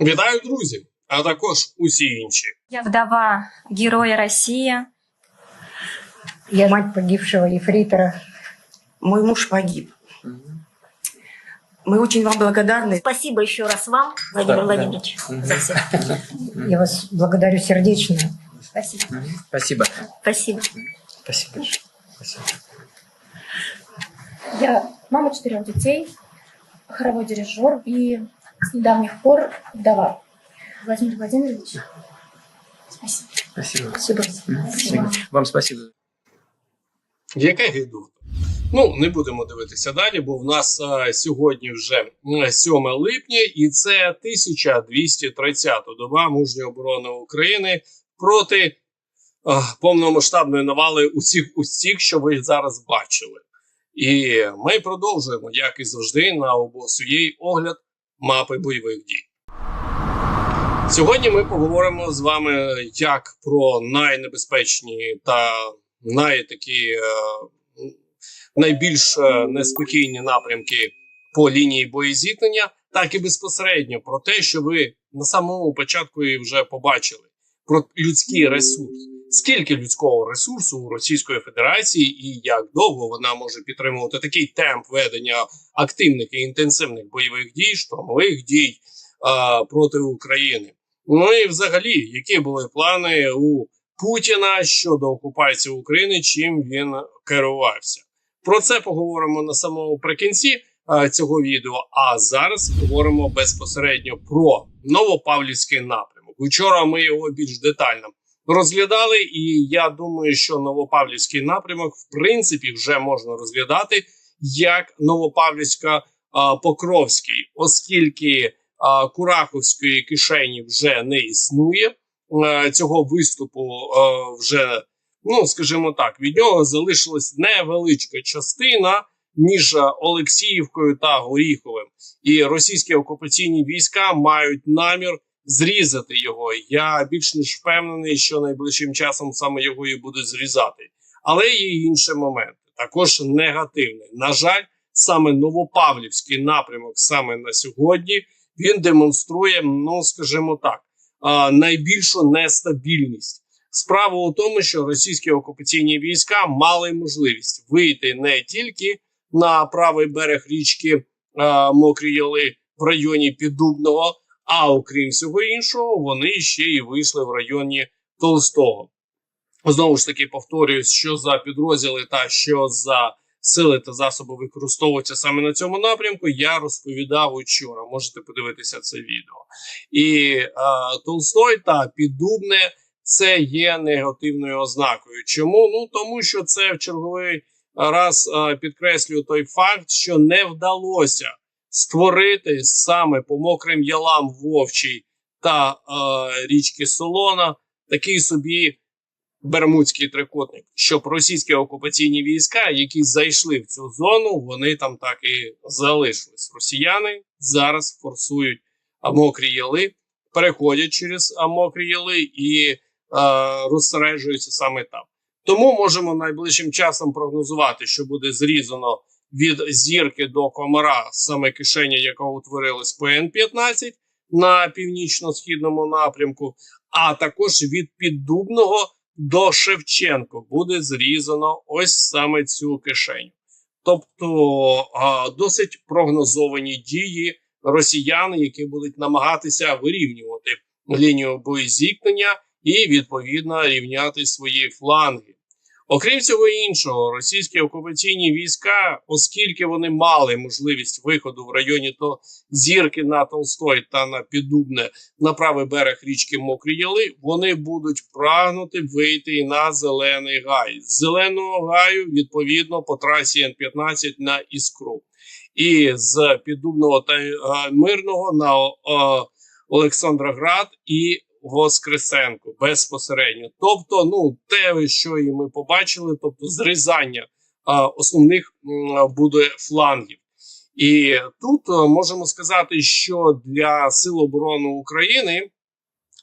Вітаю, друзі, а також усі інші. Я вдова Героя России. Я мать погибшего ефрейтора. Мой муж погиб. Мы очень вам благодарны. Спасибо еще раз вам, Владимир Да, да. Владимирович, за все. Я вас благодарю сердечно. Спасибо. Спасибо. Спасибо. Спасибо большое. Спасибо. Я мама четырех детей, хоровой дирижер и с недавних пор вдова. Владимир Владимирович, спасибо. Спасибо. Спасибо. Спасибо. Вам спасибо. Яке гидуто? Ну, не будемо дивитися далі, бо в нас а, сьогодні вже м, 7 липня, і це 1230 доба мужньої оборони України проти а, повномасштабної навали усіх усіх, що ви зараз бачили. І ми продовжуємо, як і завжди, на обосуєй огляд мапи бойових дій. Сьогодні ми поговоримо з вами як про найнебезпечні та найтакі е, найбільш е, неспокійні напрямки по лінії боєзіткнення, так і безпосередньо про те, що ви на самому початку і вже побачили про людський ресурс. Скільки людського ресурсу у Російської Федерації і як довго вона може підтримувати такий темп ведення активних і інтенсивних бойових дій, штурмових дій е, проти України? Ну і взагалі, які були плани у Путіна щодо окупації України, чим він керувався? Про це поговоримо на самому прикінці цього відео. А зараз говоримо безпосередньо про Новопавлівський напрямок. Вчора ми його більш детально розглядали, і я думаю, що Новопавлівський напрямок, в принципі, вже можна розглядати як Новопавлівська Покровський, оскільки Кураховської кишені вже не існує. Цього виступу вже ну скажімо так, від нього залишилась невеличка частина між Олексіївкою та Горіховим, і російські окупаційні війська мають намір зрізати його. Я більш ніж впевнений, що найближчим часом саме його і будуть зрізати. Але є інші моменти, також негативний. На жаль, саме Новопавлівський напрямок саме на сьогодні він демонструє, ну скажімо так, найбільшу нестабільність. Справа у тому, що російські окупаційні війська мали можливість вийти не тільки на правий берег річки Мокрі Яли в районі Піддубного, а окрім всього іншого, вони ще й вийшли в районі Толстого. Знову ж таки, повторююсь, що за підрозділи та що за сили та засоби використовуються саме на цьому напрямку. Я розповідав учора. Можете подивитися це відео. І е, Толстой та Піддубне це є негативною ознакою. Чому? Ну тому що це в черговий раз е, підкреслюю той факт, що не вдалося створити саме по мокрим ялам Вовчій та е, річки Солона такий собі Бермудський трикутник, щоб російські окупаційні війська, які зайшли в цю зону, вони там так і залишились. Росіяни зараз форсують мокрі яли, переходять через мокрі яли і е, розсереджуються саме там. Тому можемо найближчим часом прогнозувати, що буде зрізано від зірки до комара саме кишеня, яка утворилась по Н-15 на північно-східному напрямку, а також від піддубного до Шевченко буде зрізано ось саме цю кишеню. Тобто досить прогнозовані дії росіян, які будуть намагатися вирівнювати лінію боєзіткнення і відповідно рівняти свої фланги. Окрім цього іншого, російські окупаційні війська, оскільки вони мали можливість виходу в районі то зірки на Толстой та на Піддубне на правий берег річки Мокрі Яли, вони будуть прагнути вийти і на зелений гай. З зеленого гаю відповідно по трасі Н-15 на іскру, і з Піддубного та е, Мирного на Олександроград і Воскресенко безпосередньо. Тобто, ну те, що і ми побачили, тобто зрізання а, основних м, буде флангів. І тут е, можемо сказати, що для Сил оборони України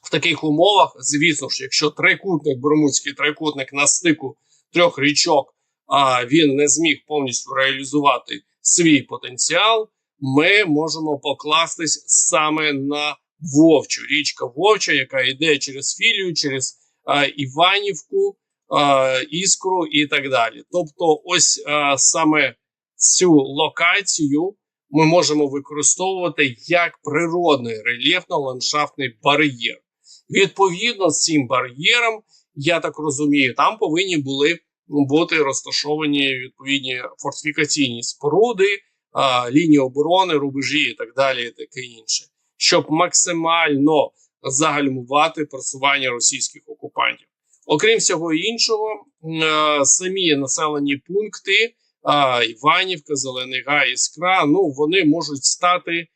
в таких умовах, звісно ж, якщо трикутник, Бермудський трикутник на стику трьох річок, а він не зміг повністю реалізувати свій потенціал, ми можемо покластись саме на Вовчу. Річка Вовча, яка йде через Філію, через е, Іванівку, е, Іскру і так далі. Тобто, ось е, саме цю локацію ми можемо використовувати як природний рельєфно-ландшафтний бар'єр. Відповідно з цим бар'єром, я так розумію, там повинні були бути розташовані відповідні фортифікаційні споруди, а, лінії оборони, рубежі і так далі, і таке інше, щоб максимально загальмувати просування російських окупантів. Окрім всього іншого, е, самі населені пункти Іванівка, Зелений Гай, Іскра, ну вони можуть стати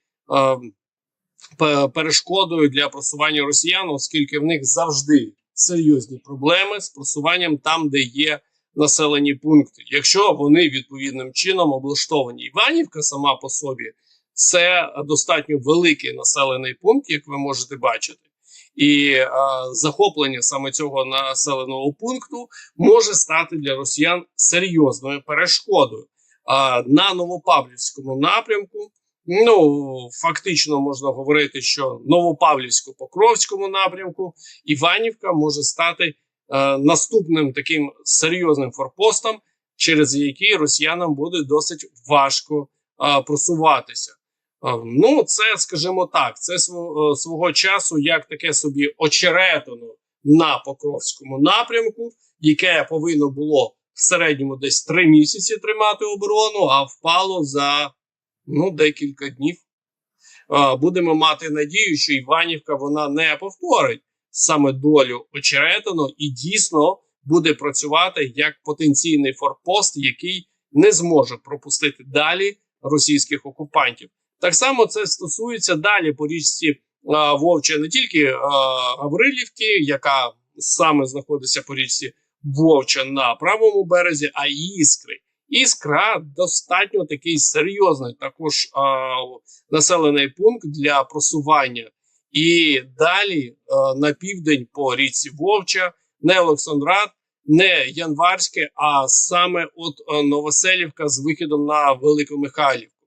е, перешкодою для просування росіян, оскільки в них завжди серйозні проблеми з просуванням там, де є населені пункти. Якщо вони відповідним чином облаштовані, Іванівка сама по собі це достатньо великий населений пункт, як ви можете бачити. І е, захоплення саме цього населеного пункту може стати для росіян серйозною перешкодою. А на Новопавлівському напрямку, ну фактично можна говорити, що Новопавлівсько-Покровському напрямку Іванівка може стати е, наступним таким серйозним форпостом, через який росіянам буде досить важко е, просуватися. Е, Ну, це, скажімо так, це е, свого часу як таке собі очеретино на Покровському напрямку, яке повинно було в середньому десь три місяці тримати оборону, а впало за ну, декілька днів. Е, Будемо мати надію, що Іванівка вона не повторить саме долю очеретино і дійсно буде працювати як потенційний форпост, який не зможе пропустити далі російських окупантів. Так само це стосується далі по річці а, Вовча не тільки а, Гаврилівки, яка саме знаходиться по річці Вовча на правому березі, а й іскри. Іскра достатньо такий серйозний також а, населений пункт для просування. І далі а, на південь по річці Вовча, не Олександрат, не Январське, а саме от а, Новоселівка з вихідом на Великомихайлівку.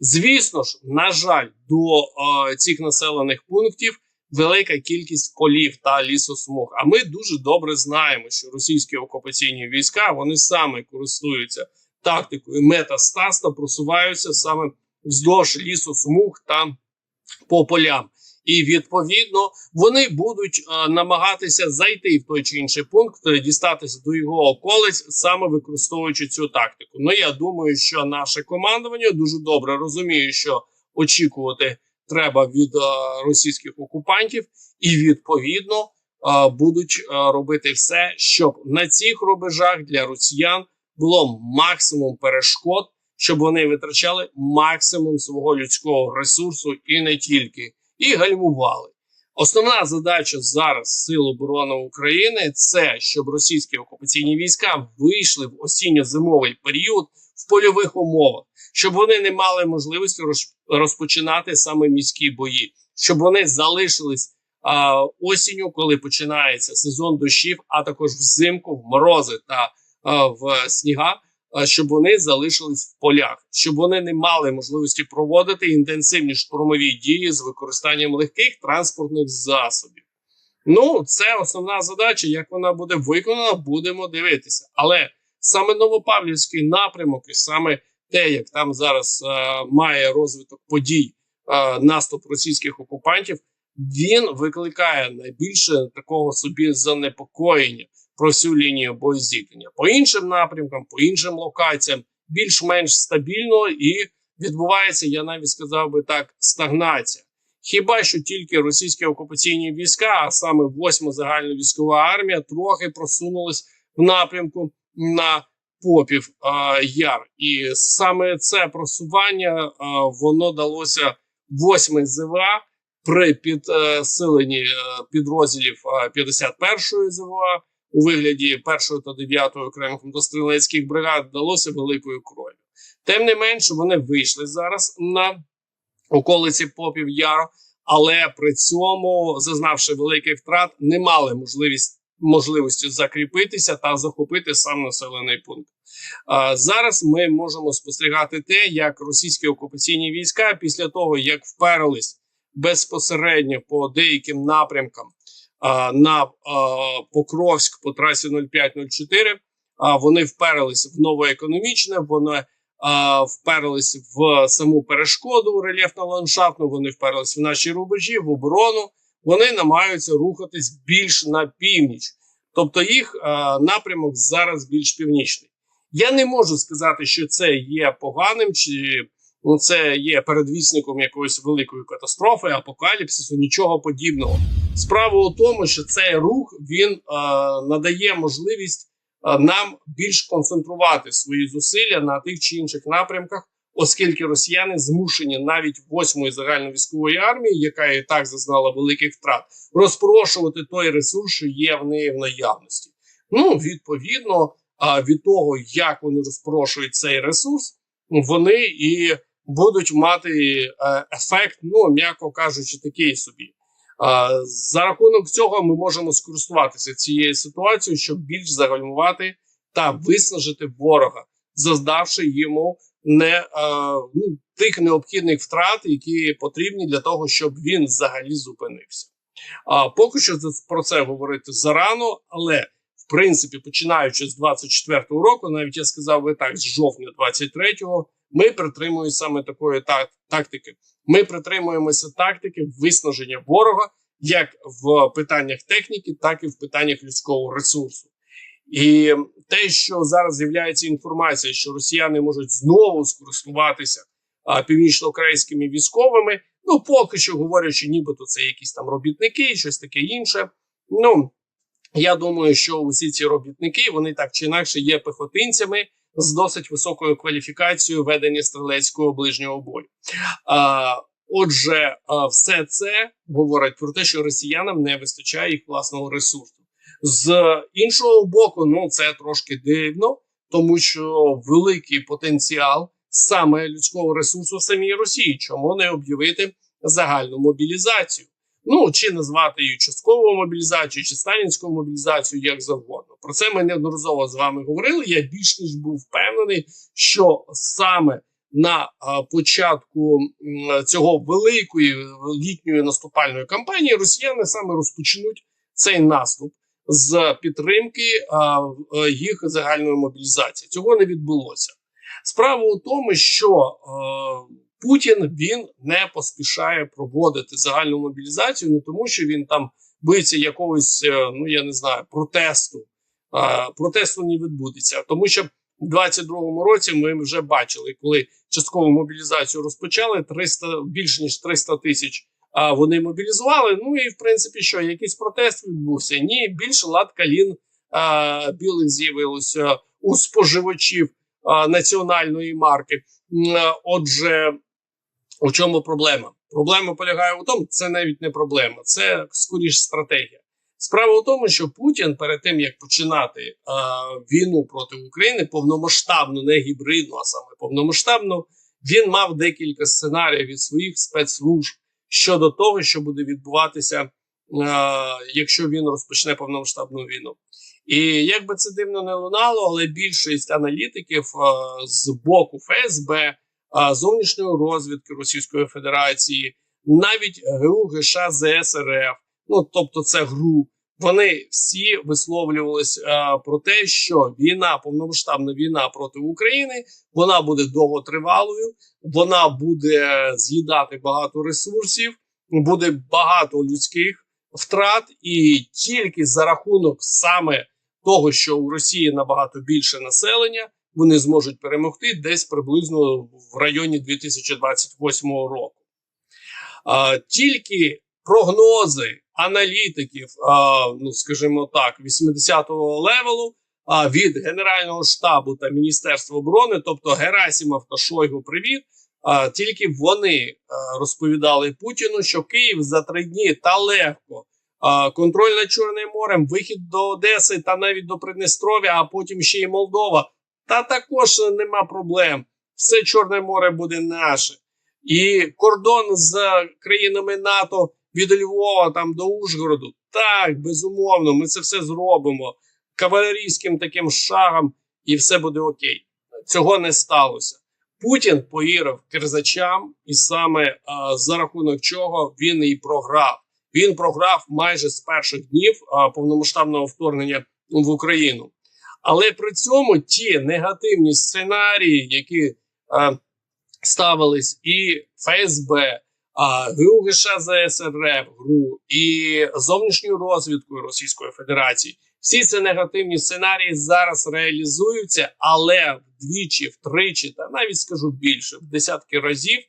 Звісно ж, на жаль, до е, цих населених пунктів велика кількість полів та лісосмуг. А ми дуже добре знаємо, що російські окупаційні війська вони саме користуються тактикою метастаз та просуваються саме вздовж лісосмуг та по полям. І відповідно вони будуть е, намагатися зайти в той чи інший пункт, е, дістатися до його околиць, саме використовуючи цю тактику. Ну я думаю, що наше командування дуже добре розуміє, що очікувати треба від е, російських окупантів, і відповідно е, будуть е, робити все, щоб на цих рубежах для росіян було максимум перешкод, щоб вони витрачали максимум свого людського ресурсу і не тільки, і гальмували. Основна задача зараз Сил оборони України це щоб російські окупаційні війська вийшли в осінньо-зимовий період в польових умовах, щоб вони не мали можливості роз- розпочинати саме міські бої, щоб вони залишились а, осінню, коли починається сезон дощів, а також взимку, в морози та а, в сніга, а, щоб вони залишились в полях, щоб вони не мали можливості проводити інтенсивні штурмові дії з використанням легких транспортних засобів. Ну, це основна задача. Як вона буде виконана, будемо дивитися. Але саме Новопавлівський напрямок, і саме те, як там зараз е, має розвиток подій е, наступ російських окупантів, він викликає найбільше такого собі занепокоєння про всю лінію боєзіткнення. По іншим напрямкам, по іншим локаціям, більш-менш стабільно і відбувається, я навіть сказав би так, стагнація. Хіба що тільки російські окупаційні війська, а саме 8 загальна військова армія, трохи просунулись в напрямку на попів а, яр, і саме це просування а, воно далося 8 ЗВА при підсиленні е, підрозділів а, 51-ї ЗВА у вигляді 1 та 9 окремих мотострілецьких бригад вдалося великою кров'ю. Тим не менше, вони вийшли зараз на околиці попів яру, але при цьому, зазнавши великих втрат, не мали можливість можливості закріпитися та захопити сам населений пункт. А, зараз ми можемо спостерігати те, як російські окупаційні війська після того, як вперлись безпосередньо по деяким напрямкам на Покровськ по трасі 0504. А вони вперлися в новоекономічне, вони вперлися в саму перешкоду рельєфно-ландшафтну, вони вперлися в наші рубежі, в оборону. Вони намагаються рухатись більш на північ. Тобто їх напрямок зараз більш північний. Я не можу сказати, що це є поганим, чи ну, це є передвісником якоїсь великої катастрофи, апокаліпсису, нічого подібного. Справа у тому, що цей рух він а, надає можливість а, нам більш концентрувати свої зусилля на тих чи інших напрямках, оскільки росіяни змушені навіть восьмої загальновійськової армії, яка і так зазнала великих втрат, розпрошувати той ресурс, що є в неї в наявності. Ну відповідно, а, від того, як вони розпрошують цей ресурс, вони і будуть мати е, ефект, ну м'яко кажучи, такий собі. За рахунок цього ми можемо скористуватися цією ситуацією, щоб більш загальмувати та виснажити ворога, заздавши йому не е, ну, тих необхідних втрат, які потрібні для того, щоб він взагалі зупинився. А поки що про це говорити зарано, але в принципі, починаючи з 24-го року, навіть я сказав би так, з жовтня 23-го, ми притримуємося саме такої тактики. Ми притримуємося тактики виснаження ворога як в питаннях техніки, так і в питаннях людського ресурсу. І те, що зараз з'являється інформація, що росіяни можуть знову скористуватися а, північно-українськими військовими, ну поки що говорять, що нібито це якісь там робітники, щось таке інше. Ну я думаю, що усі ці робітники вони так чи інакше є пехотинцями з досить високою кваліфікацією ведення стрілецького ближнього бою. А, отже, все це говорить про те, що росіянам не вистачає їх власного ресурсу. З іншого боку, ну це трошки дивно, тому що великий потенціал саме людського ресурсу в самій Росії. Чому не об'явити загальну мобілізацію? Ну чи назвати її часткову мобілізацію, чи сталінську мобілізацію, як завгодно. Про це ми неодноразово з вами говорили. Я більш ніж був впевнений, що саме на початку цього великої літньої наступальної кампанії росіяни саме розпочнуть цей наступ з підтримки е, їх загальної мобілізації. Цього не відбулося. Справа у тому, що е, Путін він не поспішає проводити загальну мобілізацію, не тому, що він там боїться якогось, е, ну я не знаю, протесту. Протесту не відбудеться, тому що в 22-му році ми вже бачили, коли часткову мобілізацію розпочали 300, більш ніж 300 тисяч. А вони мобілізували. Ну і в принципі, що якийсь протест відбувся? Ні, більше лад калін а, білих з'явилося у споживачів а, національної марки. Отже, у чому проблема? Проблема полягає у тому, це навіть не проблема, це скоріш стратегія. Справа у тому, що Путін перед тим як починати е, війну проти України повномасштабну, не гібридну, а саме повномасштабну, він мав декілька сценаріїв від своїх спецслужб щодо того, що буде відбуватися, е, якщо він розпочне повномасштабну війну. І як би це дивно не лунало, але більшість аналітиків е, з боку ФСБ, зовнішньої розвідки Російської Федерації, навіть ГУ ГШ ЗСРФ, ну тобто це ГРУ, вони всі висловлювались а, про те, що війна, повномасштабна війна проти України, вона буде довготривалою, вона буде з'їдати багато ресурсів, буде багато людських втрат, і тільки за рахунок саме того, що у Росії набагато більше населення, вони зможуть перемогти десь приблизно в районі 2028 року. А, тільки прогнози аналітиків, а, ну скажімо так, 80-го левелу а, від Генерального штабу та Міністерства оборони, тобто Герасимов та Шойгу, привіт. А, тільки вони розповідали Путіну, що Київ за три дні та легко. а, Контроль над Чорним морем, вихід до Одеси та навіть до Придністров'я, а потім ще й Молдова. Та також нема проблем. Все Чорне море буде наше. І кордон з країнами НАТО від Львова там до Ужгороду. Так, безумовно, ми це все зробимо кавалерійським таким шагом, і все буде окей. Цього не сталося. Путін повірив кирзачам, і саме а, за рахунок чого він і програв. Він програв майже з перших днів а, повномасштабного вторгнення в Україну. Але при цьому ті негативні сценарії, які а, ставились і ФСБ, а, ГУ США ЗСРФ, ГРУ і зовнішньою розвідкою Російської Федерації, всі ці негативні сценарії зараз реалізуються, але вдвічі, втричі, та навіть скажу більше, в десятки разів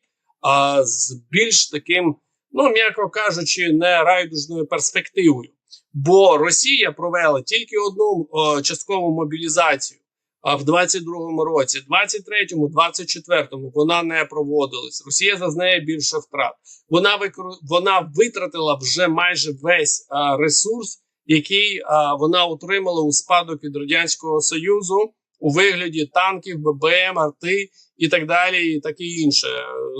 а, з більш таким, ну м'яко кажучи, не райдужною перспективою. Бо Росія провела тільки одну о, часткову мобілізацію а в 22-му році, 23-му, 24-му вона не проводилась. Росія зазнає більше втрат. Вона викор... вона витратила вже майже весь а, ресурс, який а, вона отримала у спадок від радянського союзу у вигляді танків, ББМ, арти і так далі, і таке інше,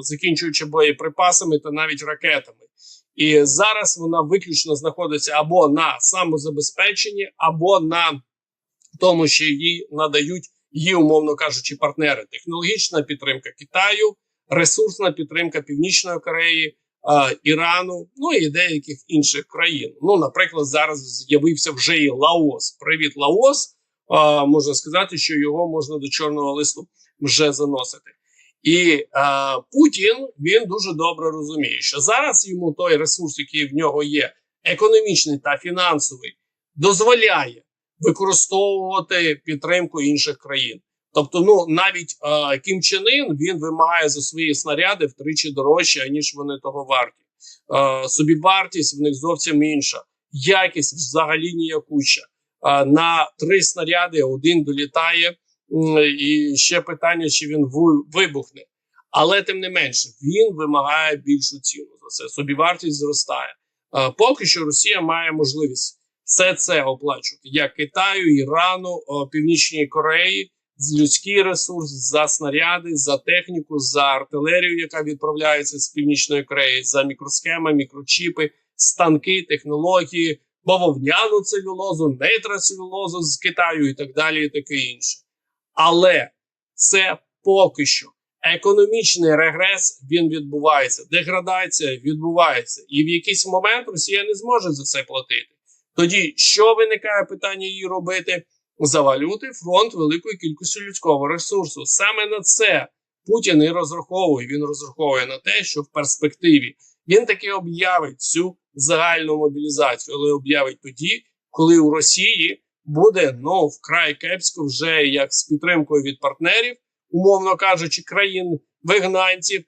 закінчуючи боєприпасами та навіть ракетами. І зараз вона виключно знаходиться або на самозабезпеченні, або на тому, що їй надають її, умовно кажучи, партнери. Технологічна підтримка Китаю, ресурсна підтримка Північної Кореї, е, Ірану, ну і деяких інших країн. Ну, наприклад, зараз з'явився вже і Лаос. Привіт, Лаос. Е, можна сказати, що його можна до чорного листу вже заносити. І е, Путін він дуже добре розуміє, що зараз йому той ресурс, який в нього є, економічний та фінансовий, дозволяє використовувати підтримку інших країн. Тобто, ну навіть е, Кім Чен Ін, він вимагає за свої снаряди втричі дорожче, ніж вони того варті. Е, собівартість в них зовсім інша, якість взагалі ніякуща. Е, на три снаряди один долітає, і ще питання, чи він вибухне. Але тим не менше, він вимагає більшу ціну за це. Собівартість зростає. Поки що Росія має можливість все це оплачувати як Китаю, Ірану, Північній Кореї, з людський ресурс, за снаряди, за техніку, за артилерію, яка відправляється з Північної Кореї, за мікросхеми, мікрочіпи, станки, технології, бавовняну целюлозу, нейтрацелюлозу з Китаю і так далі, і таке інше. Але це поки що. Економічний регрес він відбувається, деградація відбувається, і в якийсь момент Росія не зможе за це платити. Тоді що виникає питання її робити? Завалювати фронт великої кількості людського ресурсу. Саме на це Путін і розраховує. Він розраховує на те, що в перспективі він таки об'явить цю загальну мобілізацію, але об'явить тоді, коли у Росії буде ну вкрай кепсько вже як з підтримкою від партнерів, умовно кажучи, країн вигнанців,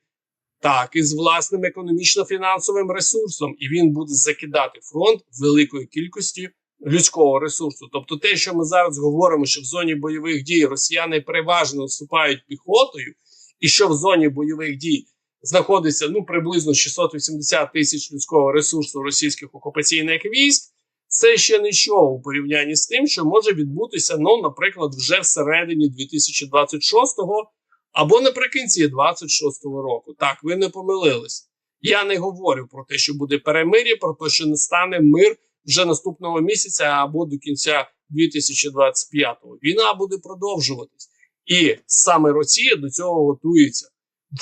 так і з власним економічно-фінансовим ресурсом, і він буде закидати фронт великою кількістю людського ресурсу. Тобто, те, що ми зараз говоримо, що в зоні бойових дій росіяни переважно вступають піхотою, і що в зоні бойових дій знаходиться ну приблизно 680 тисяч людського ресурсу російських окупаційних військ. Це ще нічого у порівнянні з тим, що може відбутися, ну, наприклад, вже всередині 2026-го або наприкінці 26-го року. Так, ви не помилились. Я не говорю про те, що буде перемир'я, про те, що не стане мир вже наступного місяця або до кінця 2025-го. Війна буде продовжуватись, і саме Росія до цього готується.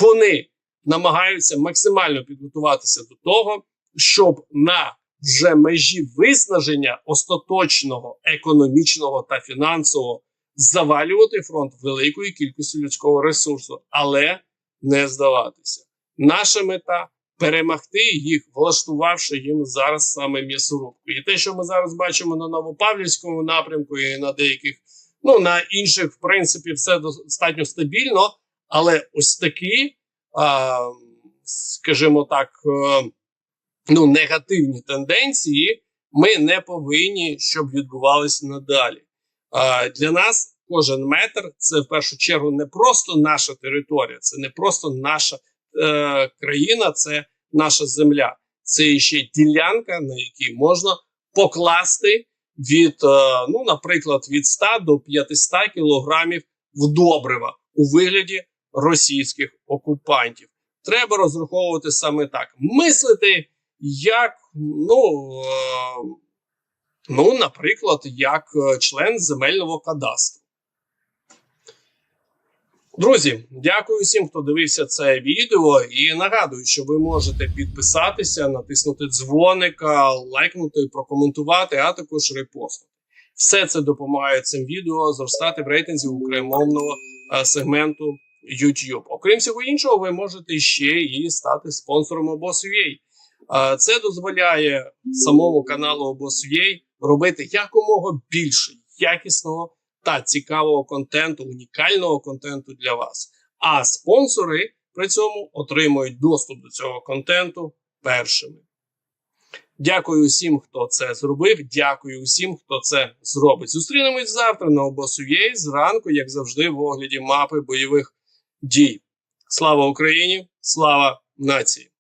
Вони намагаються максимально підготуватися до того, щоб на вже межі виснаження остаточного економічного та фінансового завалювати фронт великої кількості людського ресурсу, але не здаватися. Наша мета перемогти їх, влаштувавши їм зараз саме м'ясорубку. І те, що ми зараз бачимо на Новопавлівському напрямку і на деяких, ну на інших, в принципі, все достатньо стабільно, але ось такі, а, скажімо так, а, ну негативні тенденції ми не повинні, щоб відбувалися надалі. А, для нас кожен метр це в першу чергу не просто наша територія, це не просто наша е, країна, це наша земля. Це ще ділянка, на якій можна покласти від, е, ну, наприклад, від 100 до 500 кілограмів в добрива у вигляді російських окупантів. Треба розраховувати саме так. Мислити як, ну, е, ну, наприклад, як е, член земельного кадастру. Друзі, дякую всім, хто дивився це відео. І нагадую, що ви можете підписатися, натиснути дзвоника, лайкнути, прокоментувати, а також репостнути. Все це допомагає цим відео зростати в рейтинзі україномовного е, сегменту YouTube. Окрім всього іншого, ви можете ще і стати спонсором обосу.ua. Це дозволяє самому каналу обосу.ua робити якомога більше якісного та цікавого контенту, унікального контенту для вас. А спонсори при цьому отримують доступ до цього контенту першими. Дякую усім, хто це зробив. Дякую усім, хто це зробить. Зустрінемось завтра на обосує зранку, як завжди, в огляді мапи бойових дій. Слава Україні! Слава нації!